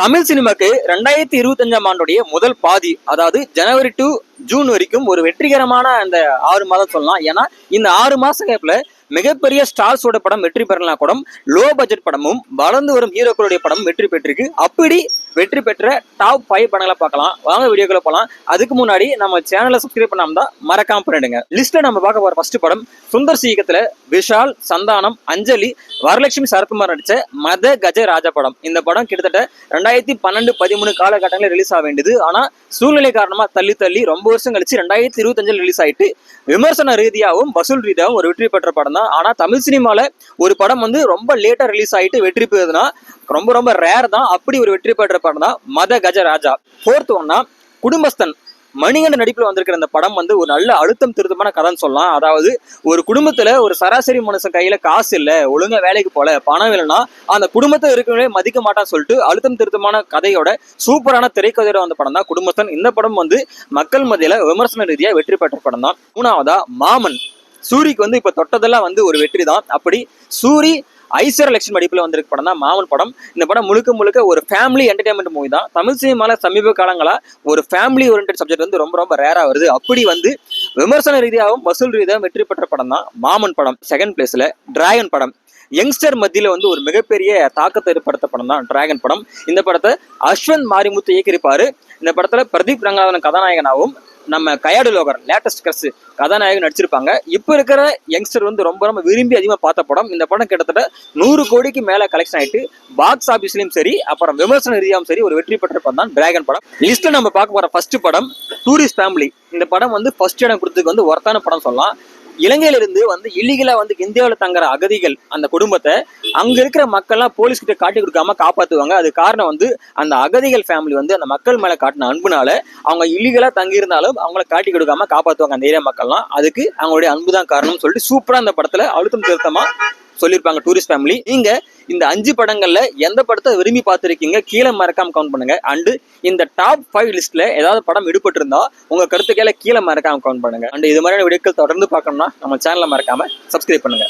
தமிழ் சினிமாக்கு ரெண்டாயிரத்தி இருபத்தஞ்சாம் ஆண்டுடைய முதல் பாதி அதாவது ஜனவரி டு ஜூன் வரைக்கும் ஒரு வெற்றிகரமான அந்த ஆறு மாதம் சொல்லலாம். ஏன்னா இந்த ஆறு மாச கேப்ல மிகப்பெரிய ஸ்டார்ஸோட படம் வெற்றி பெறலாம் கூட லோ பட்ஜெட் படமும் வளர்ந்து வரும் ஹீரோக்களுடைய படம் வெற்றி பெற்றிருக்கு. அப்படி வெற்றி பெற்ற டாப் ஃபைவ் படங்களை பார்க்கலாம். வாங்க வீடியோக்குள்ள போகலாம் அதுக்கு முன்னாடி நம்ம சேனலை சப்ஸ்கிரைப் பண்ணாம தான் மறக்காம பண்ணிடுங்க லிஸ்ட்ல நம்ம பார்க்க போற ஃபர்ஸ்ட் படம் சுந்தர் சீகத்துல விஷால் சந்தானம் அஞ்சலி வரலட்சுமி சரத்குமார் நடிச்ச மத கஜ ராஜா படம். இந்த படம் கிட்டத்தட்ட ரெண்டாயிரத்தி பன்னெண்டு பதிமூணு காலகட்டங்களில் ரிலீஸ் ஆக வேண்டியது. ஆனா சூழ்நிலை காரணமா தள்ளி தள்ளி ரொம்ப வருஷம் கழிச்சு ரெண்டாயிரத்தி இருபத்தஞ்சில் ரிலீஸ் ஆயிட்டு விமர்சன ரீதியாகவும் வசூல் ரீதியாகவும் ஒரு வெற்றி பெற்ற படம் தான் ஆனா தமிழ் சினிமால ஒரு படம் வந்து ரொம்ப லேட்டா ரிலீஸ் ஆயிட்டு வெற்றி பெறுதுன்னா ரொம்ப ரொம்ப ரேர் தான். அப்படி ஒரு வெற்றி பெற்ற படம் தான் மத கஜ ராஜா ஃபோர்த் ஒன்னா குடும்பஸ்தன். மணிகண்ட நடிப்பில் வந்திருக்கிற இந்த படம் வந்து ஒரு நல்ல அழுத்தம் திருத்தமான கதைன்னு சொல்லலாம். அதாவது ஒரு குடும்பத்துல ஒரு சராசரி மனுஷன் கையில காசு இல்ல ஒழுங்கா வேலைக்கு போல பணம் இல்லைன்னா அந்த குடும்பத்தை இருக்கவே மதிக்க மாட்டான்னு சொல்லிட்டு அழுத்தம் திருத்தமான கதையோட சூப்பரான திரைக்கதையோட வந்த படம் தான் குடும்பஸ்தன். இந்த படம் வந்து மக்கள் மத்தியில விமர்சன ரீதியா வெற்றி பெற்ற படம் தான் மூணாவதா மாமன். சூரிக்கு வந்து இப்போ தொட்டதெல்லாம் வந்து ஒரு வெற்றி தான் அப்படி சூரி ஐஸ்வர் லட்சுமி நடிப்பில் வந்திருக்க படம் தான் மாமன் படம். இந்த படம் முழுக்க முழுக்க ஒரு ஃபேமிலி என்டர்டைன்மெண்ட் மூவி தான். தமிழ் சினிமாவில் சமீப காலங்களாக ஒரு ஃபேமிலி ஓரியன்ட் சப்ஜெக்ட் வந்து ரொம்ப ரொம்ப ரேராக வருது. அப்படி வந்து விமர்சன ரீதியாகவும் வசூல் ரீதியாகவும் வெற்றி பெற்ற படம் தான் மாமன் படம். செகண்ட் பிளேஸில் டிராகன் படம். யங்ஸ்டர் மத்தியில் வந்து ஒரு மிகப்பெரிய தாக்கத்தை ஏற்படுத்த படம் தான் டிராகன் படம். இந்த படத்தை அஸ்வந்த் மாரிமுத்து இயக்கியிருப்பாரு. இந்த படத்தில் பிரதீப் ரங்கநாதன் கதாநாயகனாகவும் நம்ம கயாடு லோகர் லேட்டஸ்ட் கிரஸ் கதாநாயகன் நடிச்சிருப்பாங்க. இப்போ இருக்கிற யங்ஸ்டர் வந்து ரொம்ப ரொம்ப விரும்பி அதிகமாக பார்த்த படம். இந்த படம் கிட்டத்தட்ட நூறு கோடிக்கு மேலே கலெக்ஷன் ஆயிட்டு பாக்ஸ் ஆஃபீஸ்லையும் சரி அப்புறம் விமர்சன ரீதியாகவும் சரி ஒரு வெற்றி பெற்ற படம் தான் டிராகன் படம். லிஸ்ட்டில் நம்ம பார்க்க போகிற ஃபர்ஸ்ட் படம் டூரிஸ்ட் ஃபேமிலி இந்த படம் வந்து ஃபர்ஸ்ட் இடம் கொடுத்ததுக்கு வந்து ஒர்த்தான படம் சொல்லலாம். இலங்கையிலிருந்து வந்து இல்லீகலா வந்து இந்தியாவில் தங்குற அகதிகள் அந்த குடும்பத்தை அங்க இருக்கிற மக்கள்லாம் போலீஸ் கிட்ட காட்டி கொடுக்காம காப்பாத்துவாங்க. அது காரணம் வந்து அந்த அகதிகள் ஃபேமிலி வந்து அந்த மக்கள் மேல காட்டின அன்புனால அவங்க இல்லீகலா தங்கியிருந்தாலும் அவங்கள காட்டி கொடுக்காம காப்பாத்துவாங்க அந்த ஏரியா மக்கள்லாம். அதுக்கு அவங்களுடைய அன்பு தான் காரணம்னு சொல்லிட்டு சூப்பரா அந்த படத்துல அழுத்தம் திருத்தமா சொல்லியிருப்பாங்க டூரிஸ்ட் ஃபேமிலி நீங்க இந்த அஞ்சு படங்கள்ல எந்த படத்தை விரும்பி பார்த்துருக்கீங்க? கீழே மறக்காம கவுண்ட் பண்ணுங்க. அண்டு இந்த டாப் ஃபைவ் லிஸ்ட்ல ஏதாவது படம் விடுபட்டு இருந்தா உங்க கருத்துக்களை கீழே மறக்காம கவுண்ட் பண்ணுங்க. அண்ட் இது மாதிரியான வீடியோக்கள் தொடர்ந்து பார்க்கணும்னா நம்ம சேனலை மறக்காம சப்ஸ்கிரைப் பண்ணுங்க.